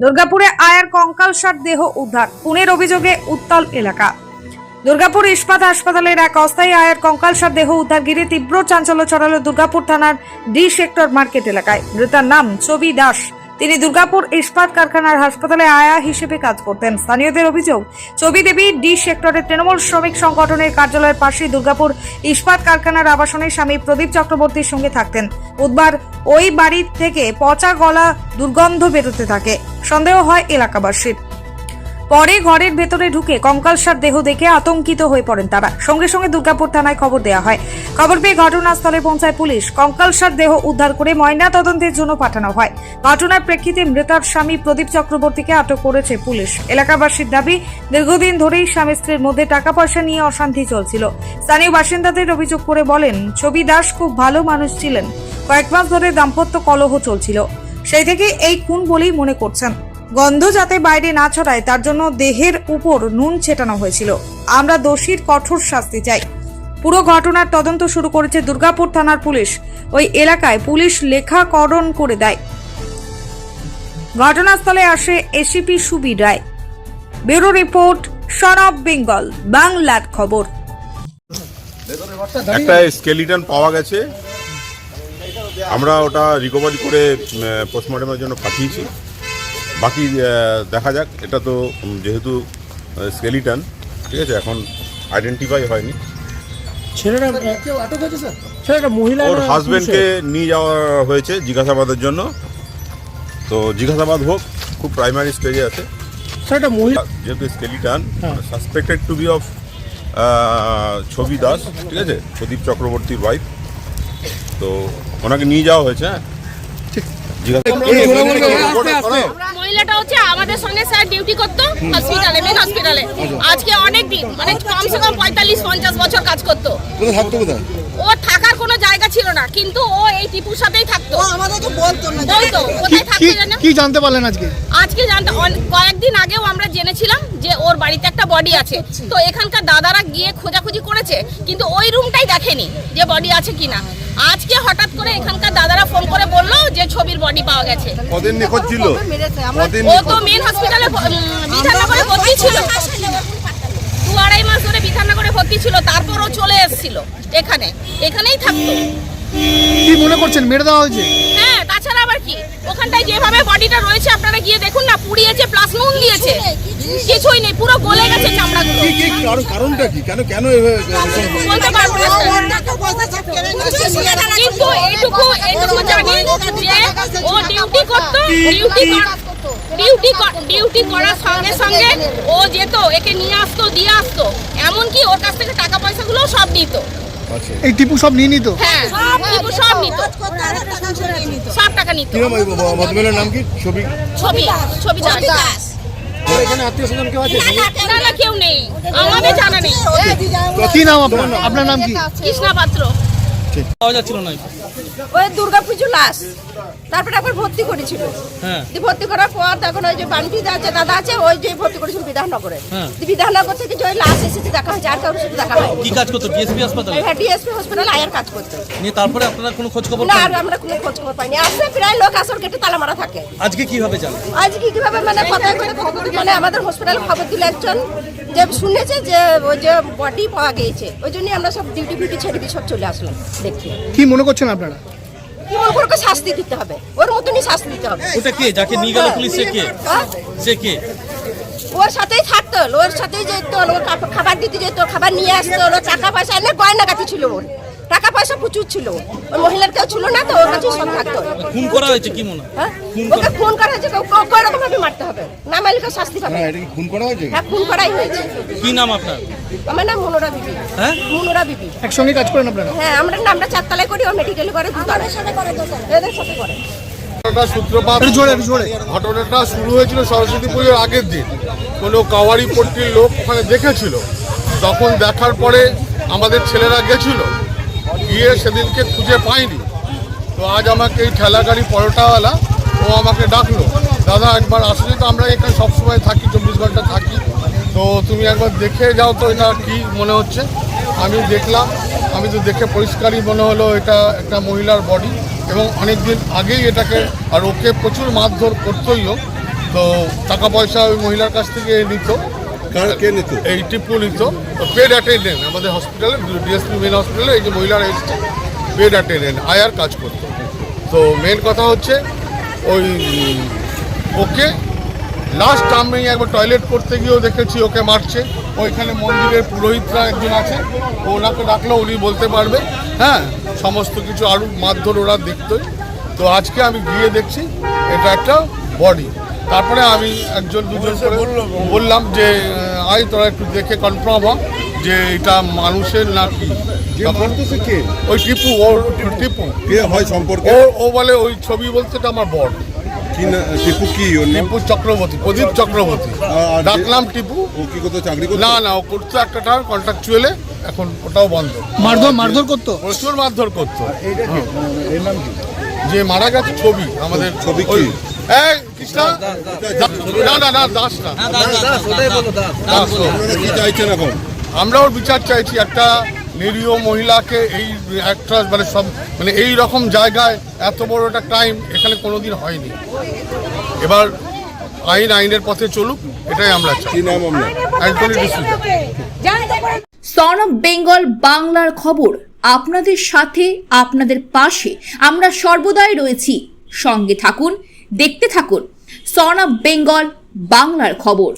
দুর্গাপুরে আয়ার কঙ্কালসার দেহ উদ্ধার পুনের অভিযোগে উত্তাল এলাকা। দুর্গাপুর ইস্পাত হাসপাতালের এক অস্থায়ী আয়ের কঙ্কালসার দেহ উদ্ধার গিরে তীব্র চাঞ্চল্য ছড়ালো দুর্গাপুর থানার ডি সেক্টর মার্কেট এলাকায়। মৃতার নাম ছবি দাস। তিনি দুর্গাপুর ইস্পাত কারখানার হাসপাতালে আয়া হিসেবে কাজ করতেন। স্থানীয়দের অভিযোগ, ছবি দেবী ডি সেক্টরের তৃণমূল শ্রমিক সংগঠনের কার্যালয়ের পাশে দুর্গাপুর ইস্পাত কারখানার আবাসনে স্বামী প্রদীপ চক্রবর্তীর সঙ্গে থাকতেন। বুধবার ওই বাড়ি থেকে পচা গলা দুর্গন্ধ বেরোতে থাকে। সন্দেহ হয় এলাকাবাসীর। পরে ঘরের ভেতরে ঢুকে কঙ্কালসার দেহ দেখে আতঙ্কিত হয়ে পড়েন তারা। সঙ্গে সঙ্গে দুর্গাপুর থানায় খবর দেওয়া হয়। খবর পেয়ে ঘটনাস্থলে পৌঁছায় পুলিশ। কঙ্কালসার দেহ উদ্ধার করে ময়না তদন্তের জন্য পাঠানো হয়। ঘটনার প্রেক্ষিতে মৃতার স্বামী প্রদীপ চক্রবর্তীকে আটক করেছে পুলিশ। এলাকাবাসীর দাবি, দীর্ঘদিন ধরেই স্বামী স্ত্রীর মধ্যে টাকা পয়সা নিয়ে অশান্তি চলছিল। স্থানীয় বাসিন্দাদের অভিযোগ করে বলেন, ছবি দাস খুব ভালো মানুষ ছিলেন। কয়েক মাস ধরে দাম্পত্য কলহ চলছিল। সেই থেকে এই খুন বলেই মনে করছেন। গন্ধ যাতে বাইরে না ছড়ায়, তার জন্য দেহের উপর নুন ছেটানো হয়েছিল। আমরা দোষীর কঠোর শাস্তি চাই। পুরো ঘটনার তদন্ত শুরু করেছে দুর্গাপুর থানার পুলিশ। ওই এলাকায় পুলিশ লেখাকরণ করে দেয়। ঘটনাস্থলে আসে ACP Subi Roy. Bureau report son of Bengal, বাংলার খবর। একটা স্কেলিটন পাওয়া গেছে। আমরা ওটা রিকভারি করে পোস্টমর্টমের জন্য পাঠিয়েছি। বাকি দেখা যাক। এটা তো যেহেতু স্কেলিটান ঠিক আছে এখন আইডেন্টিফাই হয়নি। ছেলেটা আটক হয়েছে স্যার? ছেলেটা মহিলা ওর হাজবেন্ডকে নিয়ে যাওয়া হয়েছে জিজ্ঞাসাবাদের জন্য। তো জিজ্ঞাসাবাদ হোক খুব প্রাইমারি স্টেজে আছে? এটা মহিলা যেহেতু স্কেলিটান হ্যাঁ। Suspected to be of Chhabi Das ঠিক আছে প্রদীপ চক্রবর্তীর ওয়াইফ তো ওনাকে নিয়ে যাওয়া হয়েছে হ্যাঁ। মহিলাটা হচ্ছে আমাদের সঙ্গে স্যার ডিউটি করতো হসপিটালে মেন হসপিটালে আজকে অনেক দিন মানে কমসে কম পঁয়তাল্লিশ পঞ্চাশ বছর কাজ করতো। ও থাকার কোনো জায়গা ছিল না কিন্তু ও এই টিপুর সাথেই থাকতো। আমাদেরকে বলতো না। বলতো কোথায় থাকতো জানো? কি জানতে পারলেন আজকে? আজকে জানতে কয়েকদিন আগেও আমরা জেনেছিলাম যে ওর বাড়িতে একটা বডি আছে। তো এখানকার দাদারা গিয়ে খোঁজাখুঁজি করেছে কিন্তু ওই রুমটাই দেখেনি যে বডি আছে কিনা। আজকে হঠাৎ করে এখানকার দাদারা ফোন করে যে ছবির বডি পাওয়া গেছে। কদিন নিখোঁজ ছিল? ও তো মেন হসপিটালে বিধাননগরে ভর্তি ছিল। দু আড়াই মাস ধরে বিধাননগরে ভর্তি ছিল তারপরও চলে এসেছিল এখানে। এখানেই থাকতো। কি মনে করছেন মেরে দেওয়া হয়েছে? হ্যাঁ কি? ওখানটায় যেভাবে বডিটা রয়েছে আপনারা গিয়ে দেখুন না পুড়িয়েছে প্লাস নুন দিয়েছে। কিছুই নেই পুরো গলে গেছে চামড়াগুলো। কি কি কারণ কারণটা কি? কেন কেন এভাবে বলতে পারব না। কিন্তু এইটুকু এইটুকু জানি যে ও ডিউটি করতো ডিউটি ডিউটি ডিউটি করার সঙ্গে সঙ্গে ও যেত একে নিয়ে আসতো দিয়ে আসতো। এমনকি ওর কাছ থেকে টাকা পয়সাগুলো সব নিত এই টিপু সব নিয়ে নিত? হ্যাঁ টিপু সব নিত। সব টাকা নিত। কি নাম ওই ভদ্রমহিলার নাম কি? ছবি? ছবি ছবি দাস। এখানে আত্মীয় স্বজন কেউ আছে? না না কেউ নেই। আমাদের জানা নেই। কি নাম আপনার? আপনার নাম কি? কৃষ্ণা পাত্র। ওই দুর্গা পুজো লাশ তারপরে একবার ভর্তি করেছিল। দিয়ে ভর্তি করার পর তখন ওই যে আছে দাদা আছে ওই যে ভর্তি করেছিল বিধাননগরে। দিয়ে বিধাননগর থেকে যে ওই লাশ এসেছে দেখা হয়েছে আর কারোর সাথে দেখা হয় কি কাজ করতো? ডিএসপি হাসপাতালে হ্যাঁ ডিএসপি হসপিটাল আয়ার কাজ করতে। নিয়ে তারপরে আপনারা কোনো খোঁজ খবর না আর আমরা কোনো খোঁজ খবর পাইনি। আসলে প্রায় লোক আসর গেটে তালা মারা থাকে। আজকে কীভাবে আজকে কীভাবে মানে করে মানে আমাদের হসপিটালে খবর দিল একজন যে শুনেছে যে ওই যে বডি পাওয়া গিয়েছে ওই জন্যই আমরা সব ডিউটি ফিউটি ছেড়ে দিয়ে সব চলে আসলাম দেখি কি মনে করছেন আপনারা? কি মনে করে শাস্তি দিতে হবে। ওর মতনই শাস্তি দিতে হবে। ওটা কে? যাকে নিয়ে গেল পুলিশ সে কে? হ্যাঁ? সে কে? ওর সাথেই থাকতো ওর সাথেই যেত ওর খাবার দিতে যেত খাবার নিয়ে আসতো ওর টাকা পয়সা অনেক গয়নাগাটি ছিল ওর। টাকা পয়সা প্রচুর ছিল। ওর মহিলার কেউ ছিল না তো ওর কাছে সব থাকতো। খুন করা হয়েছে কি মনে হয়? খুন ওকে খুন করা হয়েছে কই রকম ভাবে মারতে হবে? না মারলে কেউ শাস্তি পাবে। হ্যাঁ এটা কি খুন করা হয়েছে? হ্যাঁ খুন করাই হয়েছে। কি নাম আপনার? আমার নাম মনোরা বিবি। হ্যাঁ? মনোরা বিবি। একসঙ্গে কাজ করেন আপনারা? হ্যাঁ আমরা আমরা চারতলায় করি ও মেডিকেলে করে দুতলায়। সাথে করে এদের সাথে করে। সূত্রপাত ঘটনাটা শুরু হয়েছিল সরস্বতী পুজোর আগের দিন। কোনো কাওয়ারি পট্টির লোক ওখানে দেখেছিল। তখন দেখার পরে আমাদের ছেলেরা গেছিল। গিয়ে সেদিনকে খুঁজে পাইনি। তো আজ আমাকে এই ঠেলা গাড়ি পরোটাওয়ালা, ও আমাকে ডাকলো, দাদা, একবার আসলে তো আমরা এখানে সবসময় থাকি, চব্বিশ ঘণ্টা থাকি, তো তুমি একবার দেখে যাও তো এটা কি মনে হচ্ছে? আমি দেখলাম, আমি তো দেখে পরিষ্কারই মনে হলো এটা একটা মহিলার বডি এবং অনেক দিন আগেই এটাকে, আর ওকে প্রচুর মারধর করতোইও তো টাকা পয়সা ওই মহিলার কাছ থেকে নিত। কে নিত এই টিপু নিত পেড অ্যাটেন্ডেন্ট আমাদের হসপিটালে ডিএসপি মেন হসপিটালে এই যে মহিলারা এসছে পেড অ্যাটেন্ডেন্ট আয়ার কাজ করতো তো মেন কথা হচ্ছে, ওই ওকে লাস্ট আমি একবার টয়লেট করতে গিয়েও দেখেছি, ওকে মারছে। ওইখানে মন্দিরের পুরোহিতরা একজন আছে, ওনাকে ডাকলো, উনি বলতে পারবে। হ্যাঁ সমস্ত কিছু আরও মারধর ওরা দেখতোই। তো আজকে আমি গিয়ে দেখছি, এটা একটা বডি তারপরে আমি একজন দুজন করে বললাম যে আয় তোরা একটু দেখে কনফার্ম হ যে এটা মানুষের না কি? ওই টিপু ও টিপু। কে হয় সম্পর্কে? ও ও বলে ওই ছবি বলতে এটা আমার বর। কি না টিপু কি ওর টিপু চক্রবর্তী প্রদীপ চক্রবর্তী। যে- ডাকলাম টিপু। ও কি করতো চাকরি করতো? না না ও করতো একটা টাকা কন্ট্রাকচুয়ালে এখন ওটাও বন্ধ। মারধর মারধর করতো? প্রচুর মারধর করতো। যে মারা গেছে ছবি আমাদের ছবি কি? এই, কৃষ্ণা? না না না দাস না। দাস ও। আপনারা কি চাইছেন এখন? আমরাও বিচার চাইছি একটা নিরীহ মহিলাকে এই একটা মানে সব মানে এই রকম জায়গায় এত বড় একটা ক্রাইম এখানে কোনোদিন হয়নি। এবার আইন আইনের পথে চলুক এটাই আমরা চাই। কি নাম আপনার? অ্যান্টনি ডিসুজা। সন অফ বেঙ্গল বাংলার খবর। আপনাদের সাথে আপনাদের পাশে আমরা সর্বদাই রয়েছি। সঙ্গে থাকুন দেখতে থাকুন। সন অফ বেঙ্গল বাংলার খবর।